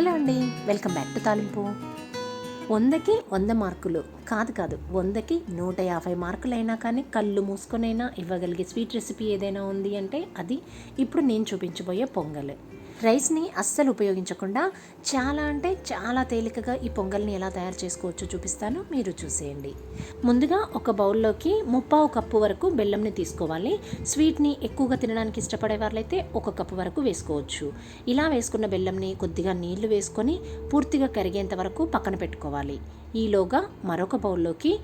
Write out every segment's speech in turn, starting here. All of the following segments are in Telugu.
హలో అండి వెల్కమ్ బ్యాక్ టు తాలింపు. వందకి వంద మార్కులు కాదు కాదు వందకి నూట యాభై మార్కులైనా కానీ కళ్ళు మూసుకొనైనా ఇవ్వగలిగే స్వీట్ రెసిపీ ఏదైనా ఉంది అంటే అది ఇప్పుడు నేను చూపించబోయే పొంగల్. రైస్ని అస్సలు ఉపయోగించకుండా చాలా అంటే చాలా తేలికగా ఈ పొంగల్ని ఎలా తయారు చేసుకోవచ్చో చూపిస్తాను. మీరు చూసేయండి. ముందుగా ఒక బౌల్లోకి ముప్పావు కప్పు వరకు బెల్లంని తీసుకోవాలి. స్వీట్ని ఎక్కువగా తినడానికి ఇష్టపడే వాళ్ళైతే ఒక కప్పు వరకు వేసుకోవచ్చు. ఇలా వేసుకున్న బెల్లంని కొద్దిగా నీళ్ళు వేసుకొని పూర్తిగా కరిగేంత వరకు పక్కన పెట్టుకోవాలి. ఈలోగా మరొక బౌల్లోకి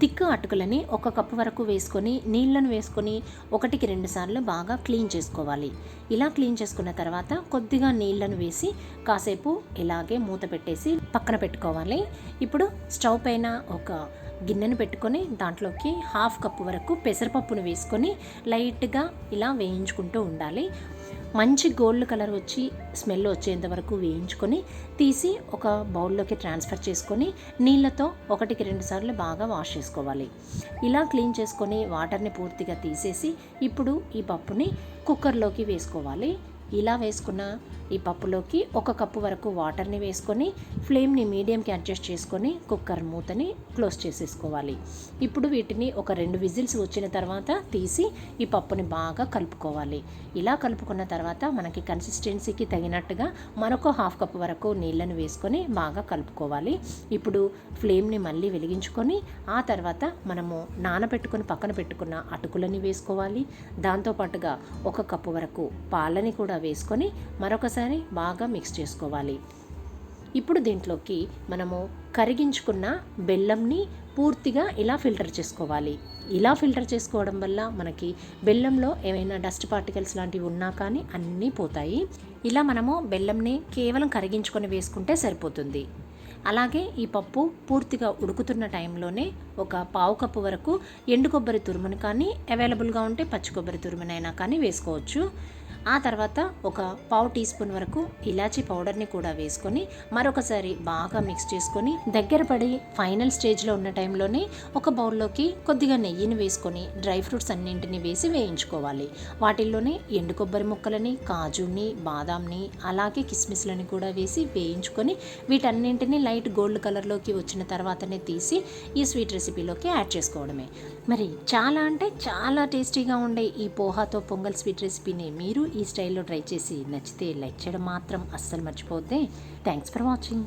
తిక్కు అటుకులని ఒక కప్పు వరకు వేసుకొని నీళ్ళను వేసుకొని ఒకటికి రెండు సార్లు బాగా క్లీన్ చేసుకోవాలి. ఇలా క్లీన్ చేసుకున్న తర్వాత కొద్దిగా నీళ్ళను వేసి కాసేపు ఇలాగే మూత పెట్టేసి పక్కన పెట్టుకోవాలి. ఇప్పుడు స్టవ్ పైన ఒక గిన్నెను పెట్టుకొని దాంట్లోకి హాఫ్ కప్పు వరకు పెసరపప్పును వేసుకొని లైట్గా ఇలా వేయించుకుంటూ ఉండాలి. మంచి గోల్డ్ కలర్ వచ్చి స్మెల్ వచ్చేంత వరకు వేయించుకొని తీసి ఒక బౌల్లోకి ట్రాన్స్ఫర్ చేసుకొని నీళ్ళతో ఒకటికి రెండు సార్లు బాగా వాష్ చేసుకోవాలి. ఇలా క్లీన్ చేసుకొని వాటర్ని పూర్తిగా తీసేసి ఇప్పుడు ఈ పప్పుని కుక్కర్లోకి వేసుకోవాలి. ఇలా వేసుకున్న ఈ పప్పులోకి ఒక కప్పు వరకు వాటర్ని వేసుకొని ఫ్లేమ్ని మీడియంకి అడ్జస్ట్ చేసుకొని కుక్కర్ మూతని క్లోజ్ చేసేసుకోవాలి. ఇప్పుడు వీటిని ఒక రెండు విజిల్స్ వచ్చిన తర్వాత తీసి ఈ పప్పుని బాగా కలుపుకోవాలి. ఇలా కలుపుకున్న తర్వాత మనకి కన్సిస్టెన్సీకి తగినట్టుగా మరొక హాఫ్ కప్ వరకు నీళ్ళని వేసుకొని బాగా కలుపుకోవాలి. ఇప్పుడు ఫ్లేమ్ని మళ్ళీ వెలిగించుకొని ఆ తర్వాత మనము నానబెట్టుకొని పక్కన పెట్టుకున్న అటుకులని వేసుకోవాలి. దాంతోపాటుగా ఒక కప్పు వరకు పాలని కూడా వేసుకొని మరొకసారి బాగా మిక్స్ చేసుకోవాలి. ఇప్పుడు దీంట్లోకి మనము కరిగించుకున్న బెల్లంని పూర్తిగా ఇలా ఫిల్టర్ చేసుకోవాలి. ఇలా ఫిల్టర్ చేసుకోవడం వల్ల మనకి బెల్లంలో ఏమైనా డస్ట్ పార్టికల్స్ లాంటివి ఉన్నా కానీ అన్నీ పోతాయి. ఇలా మనము బెల్లంని కేవలం కరిగించుకొని వేసుకుంటే సరిపోతుంది. అలాగే ఈ పప్పు పూర్తిగా ఉడుకుతున్న టైంలోనే ఒక పావు కప్పు వరకు ఎండు కొబ్బరి తురుమును కానీ అవైలబుల్గా ఉంటే పచ్చి కొబ్బరి తురుమునైనా కానీ వేసుకోవచ్చు. ఆ తర్వాత ఒక పావు టీ స్పూన్ వరకు ఇలాచీ పౌడర్ని కూడా వేసుకొని మరొకసారి బాగా మిక్స్ చేసుకొని దగ్గర పడి ఫైనల్ స్టేజ్లో ఉన్న టైంలోనే ఒక బౌల్లోకి కొద్దిగా నెయ్యిని వేసుకొని డ్రై ఫ్రూట్స్ అన్నింటిని వేసి వేయించుకోవాలి. వాటిల్లోనే ఎండు కొబ్బరి ముక్కలని కాజుని బాదాంని అలాగే కిస్మిస్లని కూడా వేసి వేయించుకొని వీటన్నింటినీ లైట్ గోల్డ్ కలర్లోకి వచ్చిన తర్వాతనే తీసి ఈ స్వీట్ రెసిపీలోకి యాడ్ చేసుకోవడమే. మరి చాలా అంటే చాలా టేస్టీగా ఉండే ఈ పోహాతో పొంగల్ స్వీట్ రెసిపీని మీరు ఈ స్టైల్లో ట్రై చేసి నచ్చితే లైక్ చేయడం మాత్రం అస్సలు మర్చిపోతే థ్యాంక్స్ ఫర్ వాచింగ్